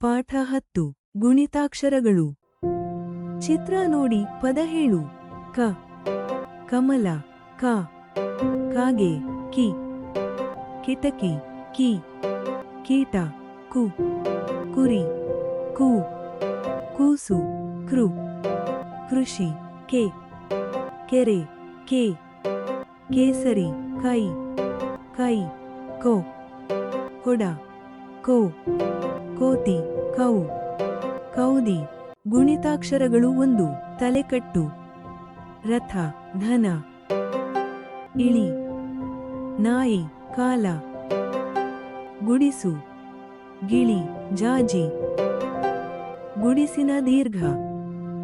ಪಾಠ ಹತ್ತು, ಗುಣಿತಾಕ್ಷರಗಳು. ಚಿತ್ರ ನೋಡಿ, ಪದ ಹೇಳು. ಕ. ಕಮಲ. ಕ. ಕಾಗೆ. ಕಿ. ಕಿಟಕಿ. ಕಿ. ಕೀಟ. ಕು. ಕುರಿ. ಕು. ಕೂಸು. ಕೃ. ಕೃಷಿ. ಕೆ. ಕೆರೆ. ಕೆ. ಕೇಸರಿ. ಕೈ. ಕೈ. ಕೋ. ಕೊಡ. ಕೋ. ಕೋತಿ. ಕೌ. ಕೌದಿ. ಗುಣಿತಾಕ್ಷರಗಳು ಒಂದು. ತಲೆಕಟ್ಟು. ರಥ. ಧನ. ಇಳಿ. ನಾಯಿ. ಕಾಲ. ಗುಡಿಸು. ಗಿಳಿ. ಜಾಜಿ. ಗುಡಿಸಿನ ದೀರ್ಘ.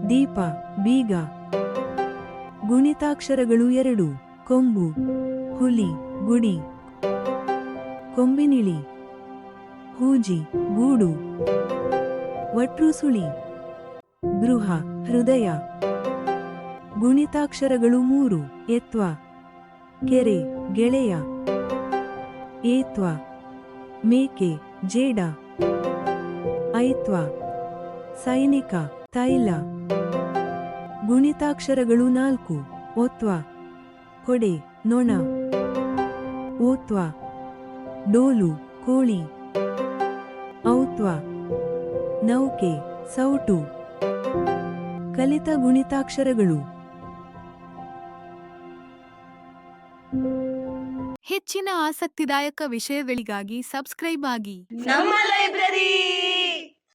ದೀಪ. ಬೀಗ. ಗುಣಿತಾಕ್ಷರಗಳು ಎರಡು. ಕೊಂಬು. ಹುಲಿ. ಗುಡಿ. ಕೊಂಬಿನಿಳಿ. ಹೂಜಿ. ಗೂಡು. ವಟ್ರುಸುಳಿ ಗೃಹ, ಹೃದಯ. ಗುಣಿತಾಕ್ಷರಗಳು ಮೂರು. ಎತ್ವ ಕೆರೆ, ಗೆಳೆಯ. ಏತ್ವ. ಮೇಕೆ, ಜೇಡ. ಐತ್ವ. ಸೈನಿಕ, ತೈಲ. ಗುಣಿತಾಕ್ಷರಗಳು ನಾಲ್ಕು. ಒತ್ವ. ಕೊಡೆ, ನೊಣ. ಓತ್ವ. ಡೋಲು, ಕೋಳಿ. ಔತ್ವ. ನೌಕೆ ಸೌಟು. ಕಲಿತ ಗುಣಿತಾಕ್ಷರಗಳು. ಹೆಚ್ಚಿನ ಆಸಕ್ತಿದಾಯಕ ವಿಷಯಗಳಿಗಾಗಿ ಸಬ್ಸ್ಕ್ರೈಬ್ ಆಗಿ. ನಮ್ಮ ಲೈಬ್ರರಿ!